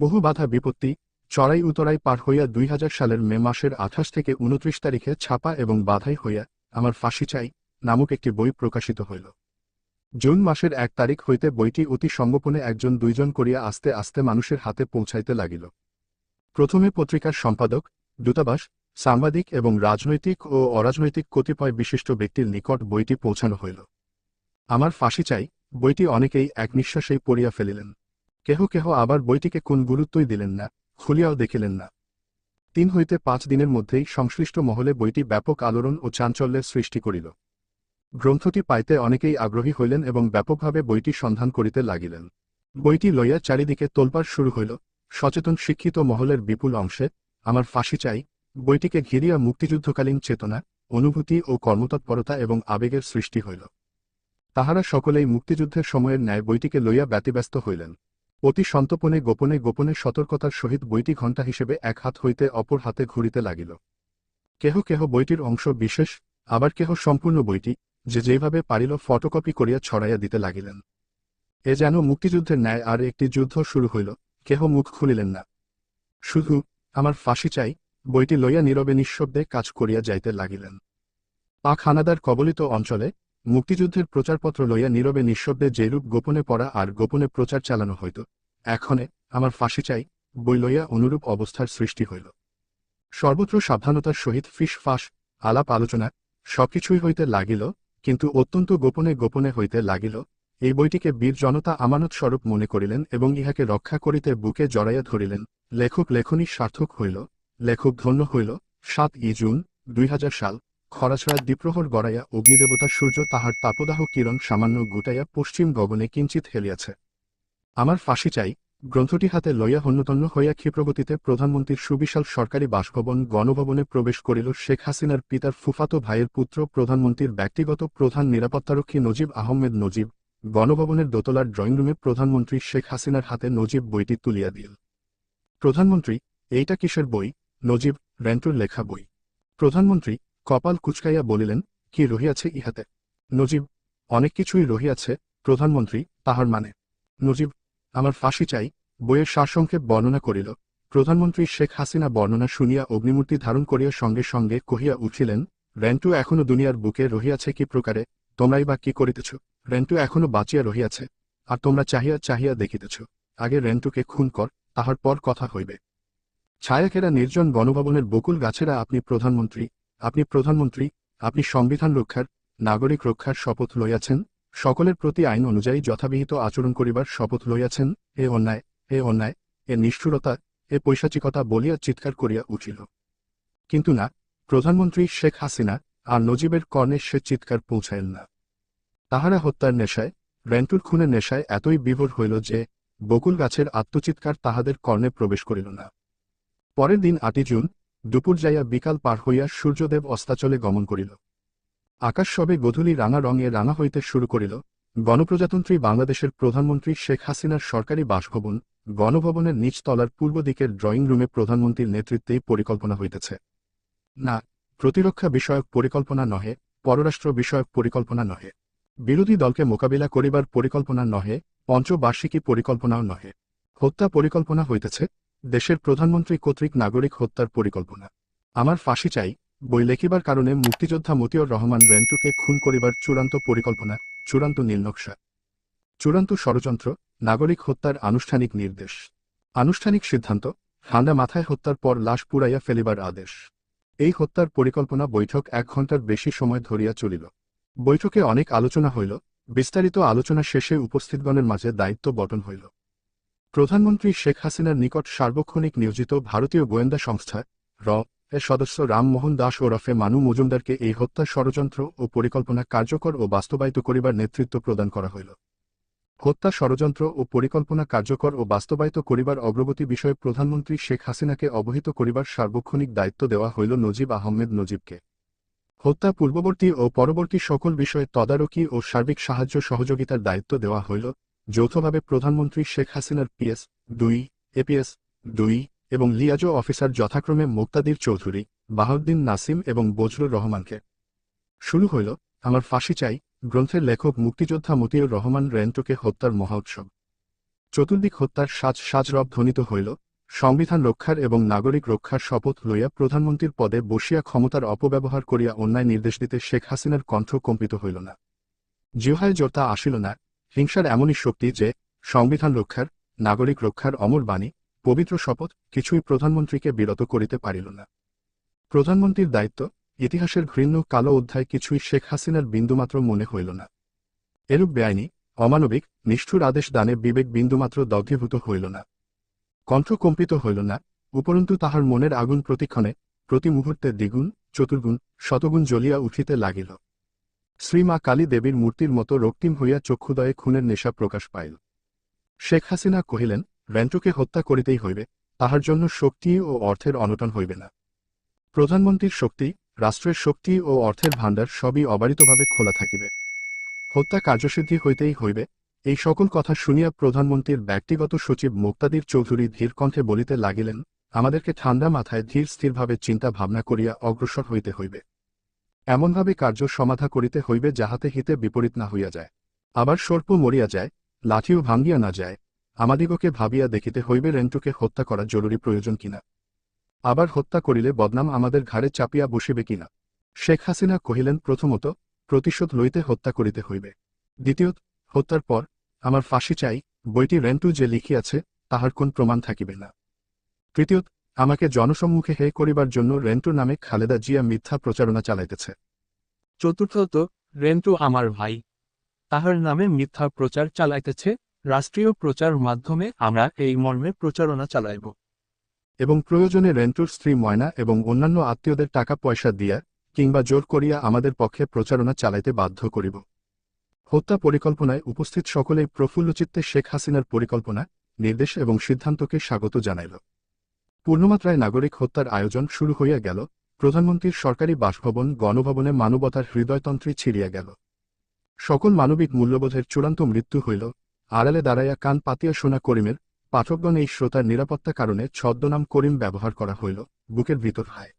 বহু বাধা বিপত্তি, চড়াই উতরাই পার হইয়া দুই হাজার সালের মে মাসের আঠাশ থেকে উনত্রিশ তারিখে ছাপা এবং বাধাই হইয়া আমার ফাঁসি চাই নামক একটি বই প্রকাশিত হইল। জুন মাসের এক তারিখ হইতে বইটি অতি সংগোপনে একজন দুইজন করিয়া আস্তে আস্তে মানুষের হাতে পৌঁছাইতে লাগিল। প্রথমে পত্রিকার সম্পাদক, দূতাবাস, সাংবাদিক এবং রাজনৈতিক ও অরাজনৈতিক কতিপয় বিশিষ্ট ব্যক্তির নিকট বইটি পৌঁছানো হইল। আমার ফাঁসি চাই, বইটি অনেকেই এক নিঃশ্বাসেই পড়িয়া ফেলিলেন। কেহ কেহ আবার বইটিকে কোন গুরুত্বই দিলেন না, খুলিয়াও দেখিলেন না। তিন হইতে পাঁচ দিনের মধ্যেই সংশ্লিষ্ট মহলে বইটি ব্যাপক আলোড়ন ও চাঞ্চল্যের সৃষ্টি করিল। গ্রন্থটি পাইতে অনেকেই আগ্রহী হইলেন এবং ব্যাপকভাবে বইটি সন্ধান করিতে লাগিলেন। বইটি লইয়া চারিদিকে তোলপাড় শুরু হইল। সচেতন শিক্ষিত মহলের বিপুল অংশে, আমার ফাঁসি চাই। বইটিকে ঘিরিয়া মুক্তিযুদ্ধকালীন চেতনা, অনুভূতি ও কর্মতৎপরতা এবং আবেগের সৃষ্টি হইল। তাহারা সকলেই মুক্তিযুদ্ধের সময়ের ন্যায় বইটিকে লইয়া ব্যতিব্যস্ত হইলেন। অতি সন্তপনে গোপনে গোপনে সতর্কতার সহিত বইটি ঘণ্টা হিসেবে এক হাত হইতে অপর হাতে ঘুরিতে লাগিল। কেহ কেহ বইটির অংশ বিশেষ, আবার কেহ সম্পূর্ণ বইটি, যে যেভাবে পারিল ফটোকপি করিয়া ছড়াইয়া দিতে লাগিলেন। এ যেন মুক্তিযুদ্ধের ন্যায় আর একটি যুদ্ধ শুরু হইল, কেহ মুখ খুলিলেন না। শুধু, আমার ফাঁসি চাই, বইটি লইয়া নীরবে নিঃশব্দে কাজ করিয়া যাইতে লাগিলেন। পাক হানাদার কবলিত অঞ্চলে মুক্তিযুদ্ধের প্রচারপত্র লইয়া নীরবে নিঃশব্দে যেরূপ গোপনে পড়া আর গোপনে প্রচার চালানো হইত, এখনে আমার ফাঁসি চাই, বই লইয়া অনুরূপ অবস্থার সৃষ্টি হইল। সর্বত্র সাবধানতার সহিত ফিস ফাঁস, আলাপ আলোচনা, সবকিছুই হইতে লাগিল, কিন্তু অত্যন্ত গোপনে গোপনে হইতে লাগিল, এই বইটিকে বীর জনতা আমানত স্বরূপ মনে করিলেন এবং ইহাকে রক্ষা করিতে বুকে জড়াইয়া ধরিলেন। লেখক, লেখনী সার্থক হইল, লেখক ধন্য হইল, সাত ই জুন, দুই হাজার সাল। খরাছড়া দ্বীপ্রহর গড়াইয়া অগ্নিদেবতা সূর্য তাহার তাপদাহ কিরণ সামান্য গুটাইয়া পশ্চিম গগনে কিঞ্চিত হেলিয়াছে। আমার ফাঁসি চাই, গ্রন্থটি হাতে লইয়া হন্যতন্য হইয়া ক্ষিপ্রগতিতে প্রধানমন্ত্রীর সুবিশাল সরকারি বাসভবন গণভবনে প্রবেশ করিল শেখ হাসিনার পিতার ফুফাতো ভাইয়ের পুত্র প্রধানমন্ত্রীর ব্যক্তিগত প্রধান নিরাপত্তারক্ষী নজিব আহমেদ নজিব, গণভবনের দোতলার ড্রয়িং রুমে প্রধানমন্ত্রী শেখ হাসিনার হাতে নজিব বইটি তুলিয়া দিল। প্রধানমন্ত্রী, এইটা কিসের বই? নজিব, রেন্টুর লেখা বই। প্রধানমন্ত্রী কপাল কুচকাইয়া বলিলেন, কি রহিয়াছে ইহাতে? নজিব, অনেক কিছুই রহিয়াছে, প্রধানমন্ত্রী, তাহার মানে। নজিব, আমার ফাঁসি চাই, বইয়ের সারসংক্ষেপ বর্ণনা করিল। প্রধানমন্ত্রী শেখ হাসিনা বর্ণনা শুনিয়া অগ্নিমূর্তি ধারণ করিয়া সঙ্গে সঙ্গে কহিয়া উঠিলেন রেন্টু এখনও দুনিয়ার বুকে রহিয়াছে কি প্রকারে? তোমরাই বা কি করিতেছ? রেন্টু এখনও বাঁচিয়া রহিয়াছে, আর তোমরা চাহিয়া চাহিয়া দেখিতেছ। আগে রেন্টুকে খুন কর, তাহার পর কথা হইবে। ছায়াখেরা নির্জন বনভবনের বকুল গাছেরা আপনি প্রধানমন্ত্রী আপনি প্রধানমন্ত্রী, আপনি সংবিধান রক্ষার, নাগরিক রক্ষার শপথ লইয়াছেন, সকলের প্রতি আইন অনুযায়ী যথাবিহিত আচরণ করিবার শপথ লইয়াছেন, এ অন্যায় এ অন্যায়, এ নিষ্ঠুরতা, এ পৈশাচিকতা বলিয়া চিৎকার করিয়া উঠিল। কিন্তু না, প্রধানমন্ত্রী শেখ হাসিনা আর নজিবের কর্ণে সে চিৎকার পৌঁছাইল না। তাহারা হত্যার নেশায়, রেন্টুর খুনের নেশায় এতই বিভোর হইল যে, বকুল গাছের আত্মচিৎকার তাহাদের কর্ণে প্রবেশ করিল না। পরের দিন আটই জুন দুপুর যাইয়া বিকাল পার হইয়া সূর্যদেব অস্তাচলে গমন করিল। আকাশ সবে গধূলি রাঙা রঙে রাঙা হইতে শুরু করিল। গণপ্রজাতন্ত্রী বাংলাদেশের প্রধানমন্ত্রী শেখ হাসিনার সরকারি বাসভবন, গণভবনের নিচতলার পূর্ব দিকের ড্রয়িং রুমে প্রধানমন্ত্রীর নেতৃত্বেই পরিকল্পনা হইতেছে। না, প্রতিরক্ষা বিষয়ক পরিকল্পনা নহে, পররাষ্ট্র বিষয়ক পরিকল্পনা নহে। বিরোধী দলকে মোকাবিলা করিবার পরিকল্পনা নহে, পঞ্চবার্ষিকী পরিকল্পনাও নহে। হত্যা পরিকল্পনা হইতেছে দেশের প্রধানমন্ত্রী কর্তৃক নাগরিক হত্যার পরিকল্পনা। আমার ফাঁসি চাই, বই লেখিবার কারণে মুক্তিযোদ্ধা মতিউর রহমান রেন্টুকে খুন করিবার চূড়ান্ত পরিকল্পনা, চূড়ান্ত নীলনকশা। চূড়ান্ত ষড়যন্ত্র, নাগরিক হত্যার আনুষ্ঠানিক নির্দেশ। আনুষ্ঠানিক সিদ্ধান্ত ঠান্ডা মাথায় হত্যার পর লাশ পুড়াইয়া ফেলিবার আদেশ। এই হত্যার পরিকল্পনা বৈঠক এক ঘণ্টার বেশি সময় ধরিয়া চলিল। বৈঠকে অনেক আলোচনা হইল, বিস্তারিত আলোচনা শেষে উপস্থিতগণের মাঝে দায়িত্ব বটন হইল। প্রধানমন্ত্রী শেখ হাসিনার নিকট সার্বক্ষণিক নিয়োজিত ভারতীয় গোয়েন্দা সংস্থা, র, এর সদস্য রামমোহন দাস ওরফে মানু মজুমদারকে এই হত্যা ষড়যন্ত্র ও পরিকল্পনা কার্যকর ও বাস্তবায়িত করিবার নেতৃত্ব প্রদান করা হইল। হত্যা ষড়যন্ত্র ও পরিকল্পনা কার্যকর ও বাস্তবায়িত করিবার অগ্রগতি বিষয়ে প্রধানমন্ত্রী শেখ হাসিনাকে অবহিত করিবার সার্বক্ষণিক দায়িত্ব দেওয়া হইল নজিব আহমেদ নজিবকে। হত্যা পূর্ববর্তী ও পরবর্তী সকল বিষয়ে তদারকি ও সার্বিক সাহায্য সহযোগিতার দায়িত্ব দেওয়া হইল যৌথভাবে প্রধানমন্ত্রী শেখ হাসিনার পিএস দুই, এপিএস দুই এবং লিয়াজো অফিসার যথাক্রমে মুক্তাদির চৌধুরী, বাহাউদ্দিন নাসিম এবং বজরুর রহমানকে। শুরু হইল, আমার ফাঁসি চাই গ্রন্থের লেখক মুক্তিযোদ্ধা মতিউর রহমান রেন্টোকে হত্যার মহোৎসব চতুর্দিক হত্যার সাজ সাজরব ধ্বনিত হইল, সংবিধান রক্ষার এবং নাগরিক রক্ষার শপথ লইয়া প্রধানমন্ত্রীর পদে বসিয়া ক্ষমতার অপব্যবহার করিয়া অন্যায় নির্দেশ দিতে শেখ হাসিনার কণ্ঠ কম্পিত হইল না। জিহায় জোরতা আসিল না হিংসার এমনই শক্তি যে, সংবিধান রক্ষার, নাগরিক রক্ষার অমর বাণী, পবিত্র শপথ কিছুই প্রধানমন্ত্রীকে বিরত করিতে পারিল না। প্রধানমন্ত্রীর দায়িত্ব, ইতিহাসের ঘৃণ্য কালো অধ্যায় কিছুই শেখ হাসিনার বিন্দুমাত্র মনে হইল না। এরূপ বেআইনি, অমানবিক, নিষ্ঠুর আদেশ দানে বিবেক বিন্দুমাত্র দগ্ধীভূত হইল না। কণ্ঠ কম্পিত হইল না, উপরন্তু তাহার মনের আগুন প্রতিক্ষণে প্রতি মুহূর্তে দ্বিগুণ, চতুর্গুণ, শতগুণ জ্বলিয়া উঠিতে লাগিল। শ্রীমা কালী দেবীর মূর্তির মতো রক্তিম হইয়া চক্ষুদয়ে খুনের নেশা প্রকাশ পাইল। শেখ হাসিনা কহিলেন র্যান্টুকে হত্যা করিতেই হইবে, তাহার জন্য শক্তি ও অর্থের অনটন হইবে না। প্রধানমন্ত্রীর শক্তি, রাষ্ট্রের শক্তি ও অর্থের ভাণ্ডার সবই অবারিতভাবে খোলা থাকিবে। হত্যা কার্যসিদ্ধি হইতেই হইবে, এই সকল কথা শুনিয়া প্রধানমন্ত্রীর ব্যক্তিগত সচিব মুক্তাদির চৌধুরী ধীর কণ্ঠে বলিতে লাগিলেন, আমাদেরকে ঠান্ডা মাথায় ধীর স্থিরভাবে চিন্তা ভাবনা করিয়া অগ্রসর হইতে হইবে। এমনভাবে কার্য সমাধা করিতে হইবে যাহাতে হিতে বিপরীত না হইয়া যায়। আবার সর্প মরিয়া যায়, লাঠিও ভাঙ্গিয়া না যায়, আমাদিগকে ভাবিয়া দেখিতে হইবে রেন্টুকে হত্যা করা জরুরি প্রয়োজন কিনা। আবার হত্যা করিলে বদনাম আমাদের ঘাড়ে চাপিয়া বসিবে কিনা। শেখ হাসিনা কহিলেন, প্রথমত প্রতিশোধ লইতে হত্যা করিতে হইবে। দ্বিতীয়ত, হত্যার পর আমার ফাঁসি চাই, বইটি রেন্টু যে লিখিয়াছে, তাহার কোন প্রমাণ থাকিবে না। তৃতীয়ত আমাকে জনসম্মুখে হে করিবার জন্য রেন্টু নামে খালেদা জিয়া মিথ্যা প্রচারণা চালাইতেছে। চতুর্থত রেন্টু আমার ভাই। তাহার নামে মিথ্যা প্রচার চালাইতেছে রাষ্ট্রীয় প্রচার মাধ্যমে আমরা এই মর্মে প্রচারণা চালাইব। এবং প্রয়োজনে রেন্টুর স্ত্রী ময়না এবং অন্যান্য আত্মীয়দের টাকা পয়সা দিয়া কিংবা জোর করিয়া আমাদের পক্ষে প্রচারণা চালাইতে বাধ্য করিব। হত্যা পরিকল্পনায় উপস্থিত সকলেই প্রফুল্লচিত্তে শেখ হাসিনার পরিকল্পনা নির্দেশ এবং সিদ্ধান্তকে স্বাগত জানাইল। পূর্ণমাত্রায় নাগরিক হত্যার আয়োজন শুরু হইয়া গেল, প্রধানমন্ত্রীর সরকারি বাসভবন গণভবনে মানবতার হৃদয়তন্ত্রী ছিড়িয়া গেল। সকল মানবিক মূল্যবোধের চূড়ান্ত মৃত্যু হইল, আড়ালে দাঁড়াইয়া কান পাতিয়া শোনা করিমের, পাঠকগণ এই শ্রোতার নিরাপত্তা কারণে ছদ্মনাম করিম ব্যবহার করা হইল, বুকের ভিতর হায়।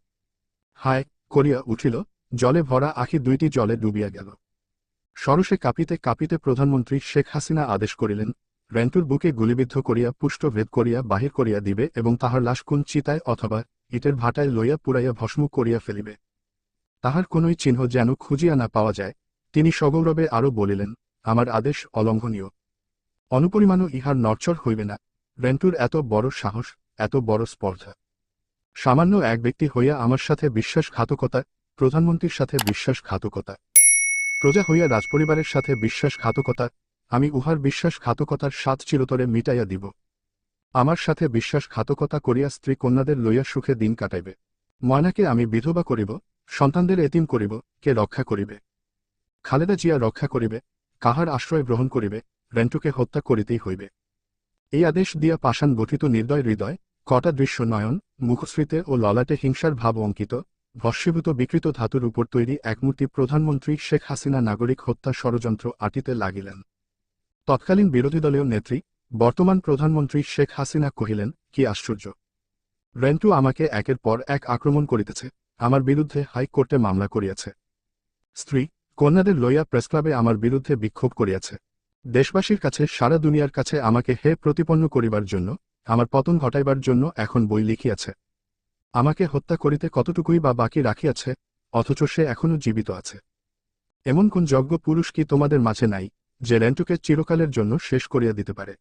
হায়, করিয়া উঠিল, জলে ভরা আখি দুইটি জলে ডুবিয়া গেল। সরসে কাঁপিতে কাঁপিতে প্রধানমন্ত্রী শেখ হাসিনা আদেশ করিলেন রেন্টুর বুকে গুলিবিদ্ধ করিয়া, পুষ্ট ভেদ করিয়া, বাহির করিয়া দিবে এবং তাহার লাশ কোন চিতায় অথবা ইটের ভাটায় লইয়া পুড়াইয়া ভস্ম করিয়া ফেলিবে। তাহার কোনই চিহ্ন যেন খুঁজিয়া না পাওয়া যায়। তিনি সগৌরবে আরও বলিলেন, আমার আদেশ অলঙ্ঘনীয়। অনুপরিমাণও ইহার নরচর হইবে না। রেন্টুর এত বড় সাহস, এত বড় স্পর্ধা। সামান্য এক ব্যক্তি হইয়া আমার সাথে বিশ্বাসঘাতকতা, প্রধানমন্ত্রীর সাথে বিশ্বাসঘাতকতা। প্রজা হইয়া রাজপরিবারের সাথে বিশ্বাসঘাতকতা আমি উহার বিশ্বাসঘাতকতার স্বাদ চিরতরে মিটাইয়া দিব। আমার সাথে বিশ্বাসঘাতকতা করিয়া স্ত্রী কন্যাদের লইয়া সুখে দিন কাটাইবে। ময়নাকে আমি বিধবা করিব, সন্তানদের এতিম করিব, কে রক্ষা করিবে? খালেদা জিয়া রক্ষা করিবে, কাহার আশ্রয় গ্রহণ করিবে, রেন্টুকে হত্যা করিতেই হইবে। এই আদেশ দিয়া পাষাণ গঠিত নির্দয় হৃদয়, কটা দৃশ্য নয়ন মুখশ্রীতে ও ললাটে হিংসার ভাব অঙ্কিত, ভস্মীভূত বিকৃত ধাতুর উপর তৈরি এক মূর্তি প্রধানমন্ত্রী শেখ হাসিনা নাগরিক হত্যা ষড়যন্ত্র আটিতে লাগিলেন। তৎকালীন বিরোধী দলীয় নেত্রী, বর্তমান প্রধানমন্ত্রী শেখ হাসিনা কহিলেন, কি আশ্চর্য। রেন্টু আমাকে একের পর এক আক্রমণ করিতেছে, আমার বিরুদ্ধে হাইকোর্টে মামলা করিয়াছে। স্ত্রী, কন্যাদের লইয়া প্রেসক্লাবে আমার বিরুদ্ধে বিক্ষোভ করিয়াছে। দেশবাসীর কাছে, সারা দুনিয়ার কাছে আমাকে হে প্রতিপন্ন করিবার জন্য, আমার পতন ঘটাইবার জন্য এখন বই লিখিয়াছে। আমাকে হত্যা করিতে কতটুকুই বা বাকি রাখিয়াছে, অথচ সে এখনও জীবিত আছে। এমন কোন যজ্ঞ পুরুষ কি তোমাদের মাঝে নাই যে রেন্টুকে চিরকালের জন্য শেষ করিয়া দিতে পারে।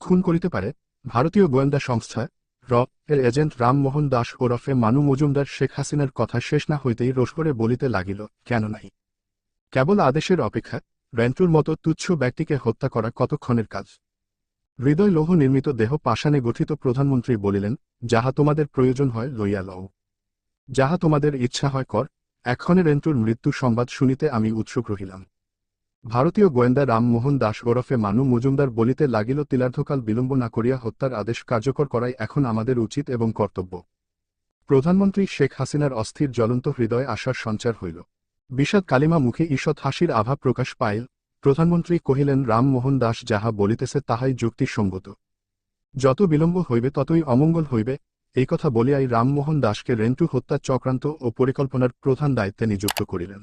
খুন করিতে পারে ভারতীয় গোয়েন্দা সংস্থা, র, এর এজেন্ট রামমোহন দাস ওরফে মানু মজুমদার শেখ হাসিনার কথা শেষ না হইতেই রোষ করে বলিতে লাগিল, কেন নাই কেবল আদেশের অপেক্ষা রেন্টুর মতো তুচ্ছ ব্যক্তিকে হত্যা করা কতক্ষণের কাজ? হৃদয় লৌহ নির্মিত দেহ পাষাণে গঠিত প্রধানমন্ত্রী বলিলেন, যাহা তোমাদের প্রয়োজন হয় লইয়া লও। যাহা তোমাদের ইচ্ছা হয় কর। এক্ষণে রেন্টুর মৃত্যু সংবাদ শুনিতে আমি উৎসুক রহিলাম। ভারতীয় গোয়েন্দা রামমোহন দাস ওরফে মানু মজুমদার বলিতে লাগিল, তিলার্ধকাল বিলম্ব না করিয়া হত্যার আদেশ কার্যকর করাই এখন আমাদের উচিত এবং কর্তব্য প্রধানমন্ত্রী শেখ হাসিনার অস্থির জ্বলন্ত হৃদয়ে আশার সঞ্চার হইল। বিষাদ কালিমা মুখে ঈষৎ হাসির আভা প্রকাশ পাইল প্রধানমন্ত্রী কহিলেন, রামমোহন দাস যাহা বলিতেছে তাহাই যুক্তিসঙ্গত। যত বিলম্ব হইবে ততই অমঙ্গল হইবে এই কথা বলিয়াই রামমোহন দাসকে রেন্টু হত্যা চক্রান্ত ও পরিকল্পনার প্রধান দায়িত্বে নিযুক্ত করিলেন।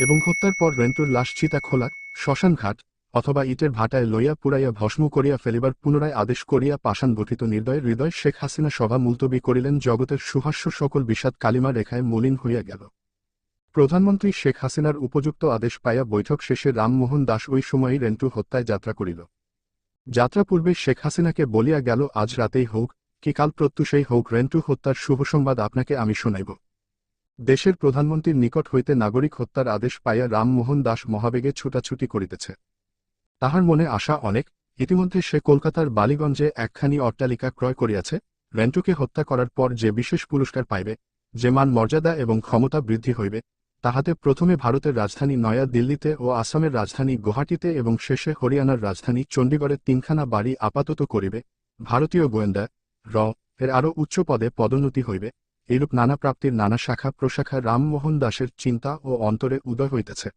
এবং হত্যার পর রেন্টুর লাশ চিতা খোলা শ্মশানঘাট অথবা ইটের ভাটায় লইয়া পুরাইয়া ভস্ম করিয়া ফেলিবার পুনরায় আদেশ করিয়া পাষাণ গঠিত নির্দয় হৃদয় শেখ হাসিনা সভা মুলতবি করিলেন জগতের সুহাস্য সকল বিষাদ কালিমা রেখায় মলিন হইয়া গেল। প্রধানমন্ত্রী শেখ হাসিনার উপযুক্ত আদেশ পাইয়া বৈঠক শেষে রামমোহন দাস ওই সময়ই রেন্টু হত্যায় যাত্রা করিল। যাত্রা পূর্বে শেখ হাসিনাকে বলিয়া গেল, আজ রাতেই হোক, কি কাল প্রত্যুষেই হোক, রেন্টু হত্যার শুভ সংবাদ আপনাকে আমি শোনাইব। দেশের প্রধানমন্ত্রীর নিকট হইতে নাগরিক হত্যার আদেশ পাইয়া রামমোহন দাস মহাবেগে ছুটাছুটি করিতেছে। তাহার মনে আশা অনেক, ইতিমধ্যে সে কলকাতার বালিগঞ্জে একখানি অট্টালিকা ক্রয় করিয়াছে, রেন্টুকে হত্যা করার পর যে বিশেষ পুরস্কার পাইবে, যে মান মর্যাদা এবং ক্ষমতা বৃদ্ধি হইবে, তাহাতে প্রথমে ভারতের রাজধানী নয়া দিল্লিতে ও আসামের রাজধানী গুয়াহাটিতে এবং শেষে হরিয়ানার রাজধানী চণ্ডীগড়ে তিনখানা বাড়ি আপাতত করিবে, ভারতীয় গোয়েন্দা, র, এর আরও উচ্চ পদে পদোন্নতি হইবে এইরূপ নানা প্রাপ্তির নানা শাখা প্রশাখা রামমোহন দাসের চিন্তা ও অন্তরে উদয় হইতেছে।